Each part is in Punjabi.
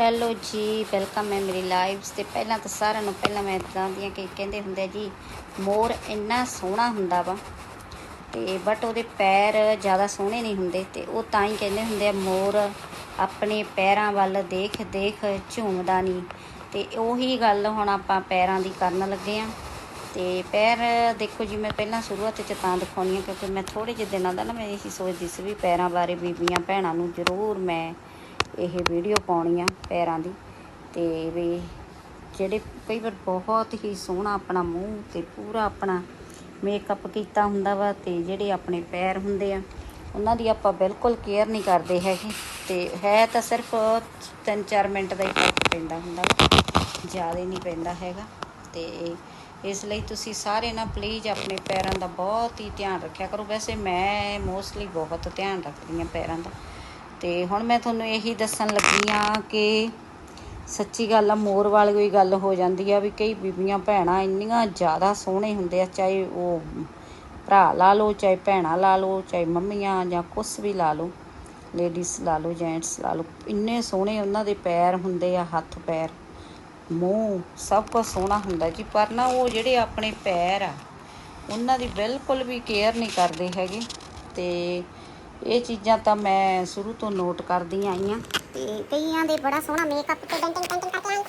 ਹੈਲੋ ਜੀ ਵੈਲਕਮ ਹੈ ਮੇਰੀ ਲਾਈਵਸ ਤੇ ਪਹਿਲਾਂ ਤਾਂ ਸਾਰਿਆਂ ਨੂੰ ਪਹਿਲਾਂ ਮੈਂ ਇਦਾਂ ਦੀਆਂ ਕਿ ਕਹਿੰਦੇ ਹੁੰਦੇ ਆ ਜੀ, ਮੋਰ ਇੰਨਾ ਸੋਹਣਾ ਹੁੰਦਾ ਵਾ ਤੇ ਬਟ ਉਹਦੇ ਪੈਰ ਜ਼ਿਆਦਾ ਸੋਹਣੇ ਨਹੀਂ ਹੁੰਦੇ ਤੇ ਉਹ ਤਾਂ ਹੀ ਕਹਿੰਦੇ ਹੁੰਦੇ ਆ, ਮੋਰ ਆਪਣੇ ਪੈਰਾਂ ਵੱਲ ਦੇਖ ਦੇਖ ਝੂਮਦਾ ਨਹੀਂ ਤੇ ਉਹੀ ਗੱਲ ਹੁਣ ਆਪਾਂ ਪੈਰਾਂ ਦੀ ਕਰਨ ਲੱਗੇ ਆ ਤੇ ਪੈਰ ਦੇਖੋ ਜੀ, ਮੈਂ ਪਹਿਲਾਂ ਸ਼ੁਰੂਆਤ ਚ ਤਾਂ ਦਿਖਾਉਣੀ ਆ ਕਿਉਂਕਿ ਮੈਂ ਥੋੜੇ ਜਿਹੇ ਦਿਨਾਂ ਦਾ ਨਾ ਮੈਂ ਇਹੀ ਸੋਚਦੀ ਸੀ ਵੀ ਪੈਰਾਂ ਬਾਰੇ ਬੀਬੀਆਂ ਭੈਣਾਂ ਨੂੰ ਜ਼ਰੂਰ ਮੈਂ ਇਹ ਵੀਡੀਓ ਪਾਉਣੀ ਆ ਪੈਰਾਂ ਦੀ। ਤੇ ਵੀ ਜਿਹੜੇ ਕਈ ਵਾਰ ਬਹੁਤ ਹੀ ਸੋਹਣਾ ਆਪਣਾ ਮੂੰਹ ਤੇ ਪੂਰਾ ਆਪਣਾ ਮੇਕਅਪ ਕੀਤਾ ਹੁੰਦਾ ਵਾ ਤੇ ਜਿਹੜੇ ਆਪਣੇ ਪੈਰ ਹੁੰਦੇ ਆ, ਉਹਨਾਂ ਦੀ ਆਪਾਂ ਬਿਲਕੁਲ ਕੇਅਰ ਨਹੀਂ ਕਰਦੇ ਹੈਗੇ। ਤੇ ਹੈ ਤਾਂ ਸਿਰਫ 3-4 ਮਿੰਟ ਦਾ ਹੀ ਫ਼ਰਕ ਪੈਂਦਾ ਹੁੰਦਾ ਜ਼ਿਆਦਾ ਨਹੀਂ ਪੈਂਦਾ ਹੈਗਾ। ਤੇ ਇਸ ਲਈ ਤੁਸੀਂ ਸਾਰੇ ਨਾ ਪਲੀਜ਼ ਆਪਣੇ ਪੈਰਾਂ ਦਾ ਬਹੁਤ ਹੀ ਧਿਆਨ ਰੱਖਿਆ ਕਰੋ। ਵੈਸੇ ਮੈਂ ਮੋਸਟਲੀ ਬਹੁਤ ਧਿਆਨ ਰੱਖਦੀ ਹਾਂ ਪੈਰਾਂ ਦਾ। ਤੇ ਹੁਣ ਮੈਂ ਤੁਹਾਨੂੰ ਇਹੀ ਦੱਸਣ ਲੱਗੀ ਆ ਕਿ ਸੱਚੀ ਗੱਲ ਆ, ਮੋਰ ਵਾਲੀ ਕੋਈ ਗੱਲ ਹੋ ਜਾਂਦੀ ਆ ਵੀ ਕਈ ਬੀਬੀਆਂ ਭੈਣਾਂ ਇੰਨੀਆਂ ਜ਼ਿਆਦਾ ਸੋਹਣੇ ਹੁੰਦੇ ਆ, ਚਾਹੇ ਉਹ ਭਰਾ ਲਾ ਲਓ, ਚਾਹੇ ਭੈਣਾਂ ਲਾ ਲਓ, ਚਾਹੇ ਮੰਮੀਆਂ ਜਾਂ ਕੁਛ ਵੀ ਲਾ ਲਓ ਲੇਡੀਜ਼ ਲਾ ਲਓ ਜੈਂਟਸ ਲਾ ਲਓ, ਇੰਨੇ ਸੋਹਣੇ ਉਹਨਾਂ ਦੇ ਪੈਰ ਹੁੰਦੇ ਆ, ਹੱਥ ਪੈਰ, ਮੂੰਹ ਸਭ ਕੁਝ ਸੋਹਣਾ ਹੁੰਦਾ ਜੀ, ਪਰ ਨਾ ਉਹ ਜਿਹੜੇ ਆਪਣੇ ਪੈਰ ਆ, ਉਹਨਾਂ ਦੀ ਬਿਲਕੁਲ ਵੀ ਕੇਅਰ ਨਹੀਂ ਕਰਦੇ ਹੈਗੇ ਤੇ ਇਹ ਚੀਜ਼ਾਂ ਤਾਂ ਮੈਂ ਸ਼ੁਰੂ ਤੋਂ ਨੋਟ ਕਰਦੀ ਆਈ ਆ ਤੇ ਕਈਆਂ ਦੇ ਬੜਾ ਸੋਹਣਾ ਮੇਕਅਪ ਤੇ ਡੈਂਟਿੰਗ ਪੈਂਟਿੰਗ ਕਰਕੇ ਆਏ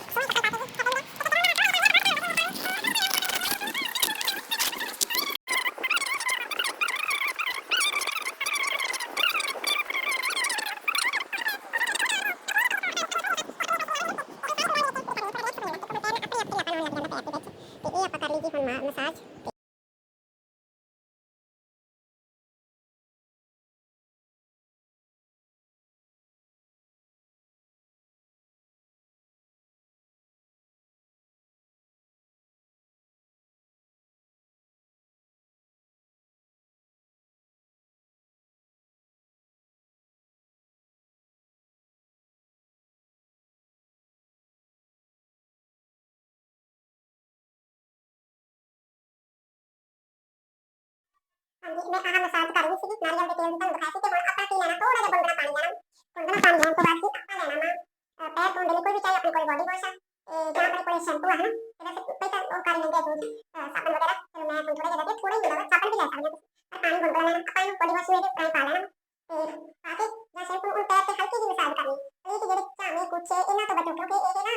ਹਾਂਜੀ, ਮੈਂ ਆਹ ਮਸਾਜ ਕਰ ਰਹੀ ਸੀ ਨਾਰੀਅਲ ਦੇ ਤੇਲ ਦੀ ਤੁਹਾਨੂੰ ਦਿਖਾਇਆ ਸੀ ਤੇ ਹੁਣ ਆਪਾਂ ਕੀ ਲੈਣਾ? ਥੋੜਾ ਜਿਹਾ ਗੁੰਦਣਾ ਪਾਣੀ ਲੈਣਾ। ਗੁੰਦਣਾ ਪਾਣੀ ਲੈਣ ਤੋਂ ਬਾਅਦ ਆਪਾਂ ਲੈਣਾ ਵਾ ਪੈਰ ਧੋਣ ਦੇ ਲਈ ਕੋਈ ਵੀ ਚਾਹੇ ਆਪਣੇ ਕੋਲ ਬੋਡੀ ਵਾਸ਼ ਆ ਤੇ ਜਾਂ ਆਪਣੇ ਕੋਲ ਸ਼ੈਂਪੂ ਆ, ਹਨਾ? ਤੇ ਵੈਸੇ ਪਹਿਲਾਂ ਉਹ ਕਰ ਲੈਂਦੇ ਆ ਜੋ ਸਾਬਣ ਵਗੈਰਾ ਚਲੋ ਮੈਂ ਹੁਣ ਥੋੜਾ ਜਿਹਾ ਦੇ ਥੋੜਾ ਹੀ ਹੁੰਦਾ ਵਾ ਸਾਬਣ ਵੀ ਲੈ ਸਕਦੇ ਹੋ ਪਰ ਪਾਣੀ ਗੁੰਦਣਾ ਲੈਣਾ, ਆਪਾਂ ਇਹਨੂੰ ਬੋਡੀ ਵਾਸ਼ ਵਿੱਚ ਪਾ ਲੈਣਾ। ਤੇ ਪਾ ਕੇ ਜਾਂ ਸ਼ੈਂਪੂ ਉਹ ਪੈਰ ਤੇ ਹਲਕੀ ਜਿਹੀ ਮਸਾਜ ਕਰਨੀ। ਇਹ ਜਿਹੜੇ ਝਾਵੇਂ ਕੁੱਛੇ ਇਹਨਾਂ ਤੋਂ ਬਚੋ, ਕਿਉਂਕਿ ਇਹ ਨਾ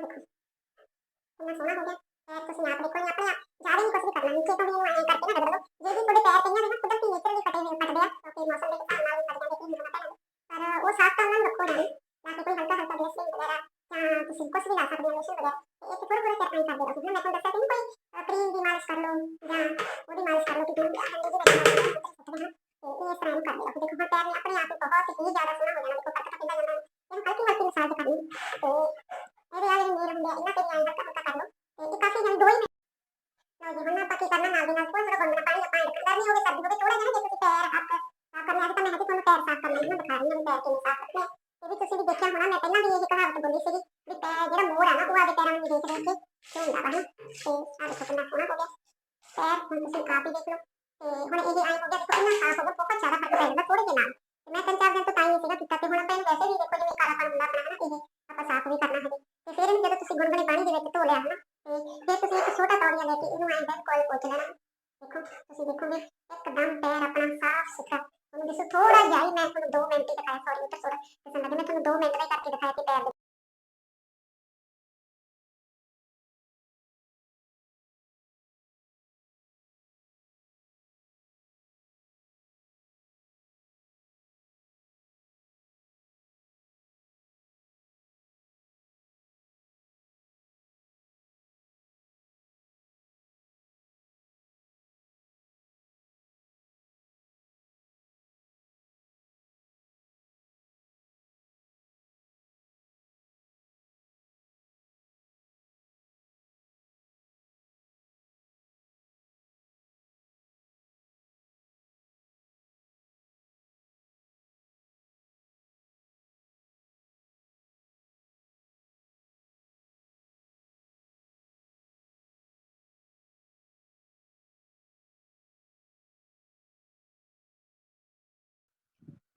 ਆਹ ਦੇਖੋ ਕਿੰਨਾ ਸੋਹਣਾ ਹੋ ਗਿਆ ਪੈਰ ਤੁਸੀਂ ਆਪ ਦੇਖੋ ਇਹ ਆਪਣੇ ਆਪ ਜ਼ਿਆਦਾ ਨਹੀਂ ਕੁਝ ਵੀ ਕਰਨਾ ਨੀਚੇ ਤੋਂ ਵੀ ਐਂ ਕਰਕੇ ਨਾ ਰਗੜ ਲਓ ਜੇ ਵੀ ਤੁਹਾਡੇ ਪੈਰ ਕਈਆਂ ਦੇ ਨਾ ਕੁਦਰਤੀ ਨੇਚਰ ਵੀ ਫਟੇ ਹੋਏ ਫਟਦੇ ਆ ਕਿਉਂਕਿ ਮੌਸਮ ਦੇ ਹਿਸਾਬ ਨਾਲ ਵੀ ਫਟ ਜਾਂਦੇ ਇਹ ਨਹੀਂ ਪਤਾ ਪਰ ਉਹ ਸਾਫ਼ ਤਾਂ ਉਹਨਾਂ ਨੂੰ ਰੱਖੋ ਨਹੀਂ ਜਾਂ ਫਿਰ ਕੋਈ ਹਲਕਾ ਹਲਕਾ ਗੈਸਲਿੰਗ ਵਗੈਰਾ ਜਾਂ ਤੁਸੀਂ ਕੁਝ ਵੀ ਲਾ ਸਕਦੇ ਹੋ ਲੋਸ਼ਨ ਵਗੈਰਾ ਤੇ ਇਹ ਥੋੜਾ ਥੋੜਾ ਚੈੱਕ ਕਰਦੇ ਰਹੋ ਤੁਸੀਂ ਮੈਂ ਤੁਹਾਨੂੰ ਦੱਸਿਆ ਕਿ ਕੋਈ ਕਰੀਮ ਦੀ ਮਾਲਿਸ਼ ਕਰ ਲਓ ਜਾਂ ਉਹਦੀ ਮਾਲਿਸ਼ ਕਰ ਲਓ ਕਿ ਤੁਹਾਨੂੰ ਹੰਡੀ ਜੀ ਵਿੱਚ ਤੇ ਇਹ ਇਸ ਤਰ੍ਹਾਂ ਨੂੰ ਕਰਦੇ ਰਹੋ ਦੇਖੋ ਹੁਣ ਪੈਰ ਨੇ ਆਪਣੇ ਆਪ ਹੀ ਬਹੁਤ ਹੀ ਜ਼ਿਆਦਾ ਸੋਹਣਾ ਹੋ ਜਾਣਾ ਦੇਖੋ ਪੱਕਾ ਪੈਂਦਾ ਜਾਂਦਾ ਇਹਨੂੰ ਹਲਕੀ ਹਲਕੀ ਮਸਾਜ ਕਰਨੀ ਤੇ ਇਹਦੇ ਆ ਜਿਹੜੇ ਨੇਲ ਹੁੰਦੇ ਇਹਨਾਂ ਤੇ ਵੀ ਹਲਕਾ ਹਲਕਾ ਕਰ ਲਓ। ਇਹ ਕਾਫੀ ਜਨ ਦੋ ਹੀ ਲਓ ਜੀ ਹੁਣ ਆਪਾਂ ਕੀ ਕਰਨਾ, ਨਾਲ ਦੀ ਨਾਲ ਥੋੜਾ ਥੋੜਾ ਗੁੰਦਣਾ ਪਾਣੀ ਆਪਾਂ ਐਡ ਕਰਨੀ ਹੋਵੇ ਸਰਦੀ ਹੋਵੇ ਥੋੜਾ ਜਿਹਾ ਜੇ ਤੁਸੀਂ ਪੈਰ ਹੱਥ ਸਾਫ਼ ਕਰਨੇ ਆ ਤਾਂ ਮੈਂ ਤੁਹਾਨੂੰ ਪੈਰ ਸਾਫ਼ ਕਰਨਾ ਇਹਨੂੰ ਦਿਖਾ ਰਹੀ ਹਾਂ ਪੈਰ ਕਿਵੇਂ ਸਾਫ਼ ਕਰਨੇ ਇਹ ਵੀ ਤੁਸੀਂ ਵੀ ਦੇਖਿਆ ਹੋਣਾ, ਮੈਂ ਪਹਿਲਾਂ ਵੀ ਇਹ ਕਹਾਵਤ ਬੋਲੀ ਸੀਗੀ ਵੀ ਪੈਰ ਜਿਹੜਾ ਮੋਰ ਆ ਨਾ, ਉਹ ਆਦੇ ਪੈਰਾਂ ਨੂੰ ਵੀ ਦੇਖ ਦੇਖ ਕੇ ਝੂੰਦਾ ਵਾ ਤੇ ਆ ਦੇਖੋ ਕਿੰਨਾ ਸੋਹਣਾ ਹੋ ਗਿਆ। ਪੈਰ ਹੁਣ ਤੁਸੀਂ ਆਪ ਦੇਖ ਲਓ। ਤੇ ਹੁਣ ਇਹ ਆਈ ਹੋ ਗਿਆ, ਦੇਖੋ ਕਿੰਨਾ ਸਾਫ਼ ਹੋ ਗਿਆ, ਬਹੁਤ ਜ਼ਿਆਦਾ ਫ਼ਰਕ ਪੈ ਜਾਂਦਾ ਥੋੜੇ ਜਿਹੇ ਨਾਲ। ਮੈਂ ਤਿੰਨ ਚਾਰ ਦਿਨ ਤੋਂ ਤਾਂ ਹੀ ਸੀਗਾ ਕੀਤਾ, ਤੇ ਹੁਣ ਆਪਾਂ ਇਹਨੂੰ ਵੈਸੇ ਵੀ ਦੇਖੋ ਜਿਵੇਂ ਕਾਲਾਪਨ ਹੁੰਦਾ ਆਪਣਾ ਹਨਾ ਇਹ ਆਪਾਂ ਸਾਫ਼ ਵੀ ਕਰਨਾ ਹੈ। ਤੇ ਫਿਰ ਇਹਨੂੰ ਜਦੋਂ ਤੁਸੀਂ ਗੁਨਗੁਨੇ ਪਾਣੀ ਦੇ ਵਿੱਚ ਧੋ ਲਿਆ ਹਨਾ, ਤੇ ਫਿਰ ਤੁਸੀਂ ਇੱਕ ਛੋਟਾ ਤੌਲੀਆ ਲੈ ਕੇ ਇਹਨੂੰ ਐਂ ਬਿਲਕੁਲ ਪੋਚ ਲੈਣਾ। ਦੇਖੋ, ਤੁਸੀਂ ਦੇਖੋਗੇ, ਇੱਕਦਮ ਪੈਰ ਆਪਣਾ ਸਾਫ਼ ਸੁਥਰਾ, ਹੁਣ ਜਿਸ ਥੋੜਾ ਜਿਹਾ ਹੀ ਮੈਂ ਤੁਹਾਨੂੰ 2 ਮਿੰਟ ਹੀ ਦਿਖਾਇਆ ਸੌਰੀ ਉੱਤਰ ਥੋੜਾ ਪਸੰਦ ਆ ਮੈਂ ਤੁਹਾਨੂੰ 2 ਮਿੰਟ ਦਾ ਹੀ ਕਰਕੇ ਦਿਖਾਇਆ ਕਿ ਪੈਰ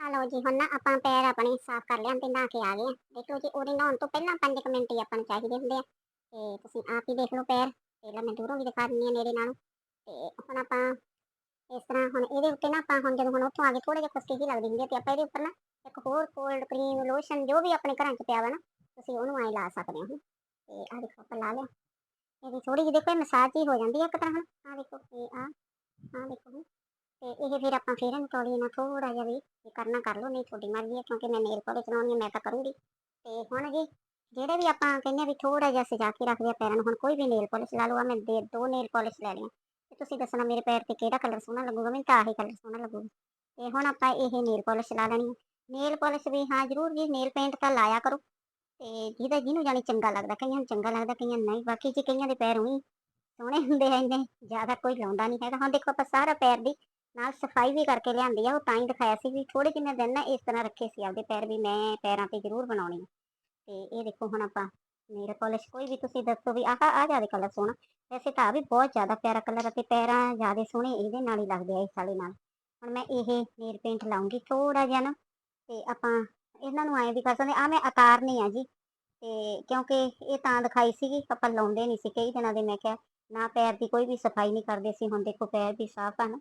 ਆ ਲਓ ਜੀ, ਹੁਣ ਨਾ ਆਪਾਂ ਪੈਰ ਆਪਣੇ ਸਾਫ਼ ਕਰ ਲਿਆ, ਤੇ ਨਹਾ ਕੇ ਆ ਗਏ ਆ। ਦੇਖ ਜੀ, ਉਹਦੇ ਨਹਾਉਣ ਤੋਂ ਪਹਿਲਾਂ 5 ਮਿੰਟ ਹੀ ਆਪਾਂ ਨੂੰ ਚਾਹੀਦੇ ਹੁੰਦੇ ਆ। ਤੇ ਤੁਸੀਂ ਆਪ ਹੀ ਦੇਖ ਲਓ ਪੈਰ। ਪਹਿਲਾਂ ਮੈਂ ਦੂਰੋਂ ਵੀ ਦਿਖਾ ਦਿੰਦੀ ਆ ਨੇੜੇ ਨਾਲੋਂ। ਤੇ ਹੁਣ ਆਪਾਂ ਇਸ ਤਰ੍ਹਾਂ ਹੁਣ ਇਹਦੇ ਉੱਤੇ ਨਾ ਆਪਾਂ ਹੁਣ ਜਦੋਂ ਹੁਣ ਉੱਥੋਂ ਆ ਕੇ ਥੋੜੇ ਜਿਹਾ ਖੁਸ਼ਕੀ ਜਿਹੀ ਲੱਗਦੀ ਹੁੰਦੀ ਤੇ ਆਪਾਂ ਇਹਦੇ ਉੱਪਰ ਨਾ ਇੱਕ ਹੋਰ ਕੋਲਡ ਕਰੀਮ ਲੋਸ਼ਨ ਜੋ ਵੀ ਆਪਣੇ ਘਰਾਂ 'ਚ ਪਿਆ ਵਾ ਨਾ, ਤੁਸੀਂ ਉਹਨੂੰ ਐਂ ਲਾ ਸਕਦੇ ਹੋ। ਤੇ ਆ ਦੇਖੋ ਆਪਾਂ ਲਾ ਲਿਆ। ਇਹਦੀ ਥੋੜੀ ਜਿਹੀ ਦੇਖੋ ਮਸਾਜ ਹੀ ਹੋ ਜਾਂਦੀ ਹੈ ਇੱਕ ਤਰ੍ਹਾਂ ਨਾਲ ਆ ਦੇਖੋ, ਇਹ ਆ ਆ ਦੇਖੋ। ਤੇ ਇਹ ਫਿਰ ਆਪਾਂ ਫੇਰ ਇਹਨੂੰ ਤੋੜੀ ਨਾ ਥੋੜਾ ਜਿਹਾ ਵੀ ਇਹ ਕਰਨਾ ਕਰ ਲਓ, ਨਹੀਂ ਤੁਹਾਡੀ ਮਰਜ਼ੀ ਹੈ, ਕਿਉਂਕਿ ਮੈਂ ਨੇਲ ਪਾਲਿਸ਼ ਲਾਉਣੀ ਹੈ ਮੈਂ ਤਾਂ ਕਰੂੰਗੀ। ਤੇ ਹੁਣ ਜੀ, ਜਿਹੜੇ ਵੀ ਆਪਾਂ ਕਹਿੰਦੇ ਵੀ ਥੋੜਾ ਜਿਹਾ ਸਜਾ ਕੇ ਰੱਖਦੇ ਆ ਪੈਰਾਂ ਨੂੰ, ਹੁਣ ਕੋਈ ਵੀ ਨੇਲ ਪੋਲਿਸ਼ ਲਾ ਲਓ ਆ ਮੈਂ ਦੇ ਦੋ ਨੇਲ ਪੋਲਿਸ਼ ਲੈ ਲਈਆਂ। ਤੇ ਤੁਸੀਂ ਦੱਸਣਾ ਮੇਰੇ ਪੈਰ ਤੇ ਕਿਹੜਾ ਕਲਰ ਸੋਹਣਾ ਲੱਗੂਗਾ, ਮੈਨੂੰ ਤਾਂ ਆਹੀ ਕਲਰ ਸੋਹਣਾ ਲੱਗੂਗਾ। ਤੇ ਹੁਣ ਆਪਾਂ ਇਹ ਨੇਲ ਪੋਲਿਸ਼ ਲਾ ਲੈਣੀ ਹੈ ਨੇਲ ਪੋਲਿਸ਼ ਵੀ ਹਾਂ, ਜ਼ਰੂਰ ਜੀ ਨੇਲ ਪੇਂਟ ਤਾਂ ਲਾਇਆ ਕਰੋ। ਤੇ ਜਿਹਦਾ ਜਿਹਨੂੰ ਜਾਣੀ ਚੰਗਾ ਲੱਗਦਾ, ਕਈਆਂ ਨੂੰ ਚੰਗਾ ਲੱਗਦਾ, ਕਈਆਂ ਨੂੰ ਨਹੀਂ। ਬਾਕੀ ਜੀ, ਕਈਆਂ ਦੇ ਪੈਰ ਉਹੀ ਸੋਹਣੇ ਹੁੰਦੇ ਆ, ਇੰਨੇ ਜ਼ਿਆਦਾ ਕੋਈ ਲਾਉਂਦਾ ਨਹੀਂ ਹੈਗਾ। ਹੁਣ ਦੇਖੋ ਆਪਾਂ ਸਾਰਾ ਪੈਰ ਦੀ ਨਾਲ ਸਫ਼ਾਈ ਵੀ ਕਰਕੇ ਲਿਆਂਦੀ ਆ, ਉਹ ਤਾਂ ਹੀ ਦਿਖਾਇਆ ਸੀ ਵੀ ਥੋੜੇ ਜਿੰਨੇ ਦਿਨ ਨਾ ਇਸ ਤਰ੍ਹਾਂ ਰੱਖੇ ਸੀ ਆਪਦੇ ਪੈਰ ਵੀ ਮੈਂ ਪੈਰਾਂ ਤੇ ਜ਼ਰੂਰ ਬਣਾਉਣੀ ਆ। ਤੇ ਇਹ ਦੇਖੋ ਹੁਣ ਆਪਾਂ ਨੇਲ ਪਾਲਿਸ਼, ਕੋਈ ਵੀ ਤੁਸੀਂ ਦੱਸੋ ਵੀ ਆਹ ਆ ਜ਼ਿਆਦਾ ਕਲਰ ਸੋਹਣਾ। ਵੈਸੇ ਤਾਂ ਆਹ ਵੀ ਬਹੁਤ ਜ਼ਿਆਦਾ ਪਿਆਰਾ ਕਲਰ ਅਤੇ ਪੈਰਾਂ ਜ਼ਿਆਦਾ ਸੋਹਣੇ ਇਹਦੇ ਨਾਲ ਹੀ ਲੱਗਦੇ ਆ ਇਸ ਵਾਲੇ ਨਾਲ। ਹੁਣ ਮੈਂ ਇਹ ਨੀਰ ਪੇਂਟ ਲਾਉਂਗੀ ਥੋੜਾ ਜਿਹਾ ਨਾ, ਤੇ ਆਪਾਂ ਇਹਨਾਂ ਨੂੰ ਐਂ ਵੀ ਕਰ ਸਕਦੇ ਆ ਮੈਂ ਆਕਾਰ ਨਹੀਂ ਆ ਜੀ। ਤੇ ਕਿਉਂਕਿ ਇਹ ਤਾਂ ਦਿਖਾਈ ਸੀਗੀ, ਆਪਾਂ ਲਾਉਂਦੇ ਨਹੀਂ ਸੀ ਕਈ ਦਿਨਾਂ ਦੇ, ਮੈਂ ਕਿਹਾ ਨਾ ਪੈਰ ਦੀ ਕੋਈ ਵੀ ਸਫ਼ਾਈ ਨਹੀਂ ਕਰਦੇ ਸੀ, ਹੁਣ ਦੇਖੋ ਪੈਰ ਵੀ ਸਾਫ਼ ਹਨ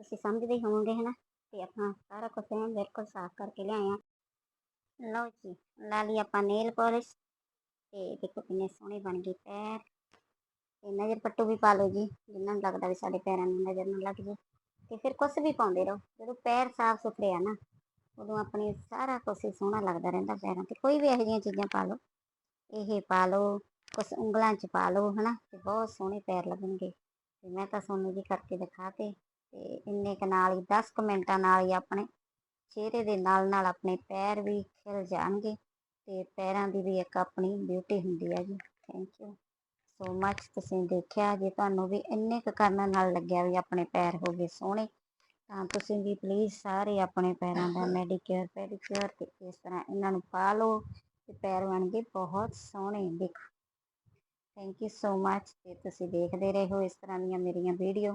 ਤੁਸੀਂ ਸਮਝਦੇ ਹੀ ਹੋਵੋਗੇ, ਹਨਾ? ਤੇ ਆਪਾਂ ਸਾਰਾ ਕੁਝ ਐਂ ਬਿਲਕੁਲ ਸਾਫ਼ ਕਰਕੇ ਲਿਆਏ ਆ। ਲਓ ਜੀ, ਲਾ ਲਈ ਆਪਾਂ ਨੇਲ ਪਾਲਿਸ਼ ਤੇ ਦੇਖੋ ਕਿੰਨੇ ਸੋਹਣੇ ਬਣ ਗਏ ਪੈਰ। ਤੇ ਨਜ਼ਰ ਪੱਟੂ ਵੀ ਪਾ ਲਓ ਜੀ, ਜਿੰਨਾਂ ਨੂੰ ਲੱਗਦਾ ਵੀ ਸਾਡੇ ਪੈਰਾਂ ਨੂੰ ਨਜ਼ਰ ਨਾ ਲੱਗ ਜੇ। ਤੇ ਫਿਰ ਕੁਛ ਵੀ ਪਾਉਂਦੇ ਰਹੋ, ਜਦੋਂ ਪੈਰ ਸਾਫ਼ ਸੁਥਰੇ ਆ ਨਾ, ਉਦੋਂ ਆਪਣੇ ਸਾਰਾ ਕੁਝ ਸੋਹਣਾ ਲੱਗਦਾ ਰਹਿੰਦਾ ਪੈਰਾਂ ਤੇ। ਕੋਈ ਵੀ ਇਹੋ ਜਿਹੀਆਂ ਚੀਜ਼ਾਂ ਪਾ ਲਓ, ਇਹ ਪਾ ਲਓ, ਕੁਛ ਉਂਗਲਾਂ 'ਚ ਪਾ ਲਓ, ਹਨਾ? ਤੇ ਬਹੁਤ ਸੋਹਣੇ ਪੈਰ ਲੱਗਣਗੇ। ਤੇ ਮੈਂ ਤਾਂ ਸੋਨੂੰ ਜੀ ਕਰਕੇ ਦਿਖਾਤੇ ਤੇ ਇੰਨੇ ਕੁ ਨਾਲ ਹੀ 10 ਕੁ ਮਿੰਟਾਂ ਨਾਲ ਹੀ ਆਪਣੇ ਚਿਹਰੇ ਦੇ ਨਾਲ ਨਾਲ ਆਪਣੇ ਪੈਰ ਵੀ ਖਿਲ ਜਾਣਗੇ ਤੇ ਪੈਰਾਂ ਦੀ ਵੀ ਇੱਕ ਆਪਣੀ ਬਿਊਟੀ ਹੁੰਦੀ ਹੈ ਜੀ। ਥੈਂਕ ਯੂ ਸੋ ਮੱਚ ਤੁਸੀਂ ਦੇਖਿਆ ਜੇ ਤੁਹਾਨੂੰ ਵੀ ਇੰਨੇ ਕੁ ਕਰਨ ਨਾਲ ਲੱਗਿਆ ਵੀ ਆਪਣੇ ਪੈਰ ਹੋ ਗਏ ਸੋਹਣੇ, ਤਾਂ ਤੁਸੀਂ ਵੀ ਪਲੀਜ਼ ਸਾਰੇ ਆਪਣੇ ਪੈਰਾਂ ਦਾ ਮੈਡੀਕੇਅਰ ਪੈਡੀਕੇਅਰ ਤੇ ਇਸ ਤਰ੍ਹਾਂ ਇਹਨਾਂ ਨੂੰ ਪਾ ਲਓ ਤੇ ਪੈਰ ਬਣ ਗਏ ਬਹੁਤ ਸੋਹਣੇ ਦੇਖੋ। ਥੈਂਕ ਯੂ ਸੋ ਮੱਚ ਤੇ ਤੁਸੀਂ ਦੇਖਦੇ ਰਹੋ ਇਸ ਤਰ੍ਹਾਂ ਦੀਆਂ ਮੇਰੀਆਂ ਵੀਡੀਓ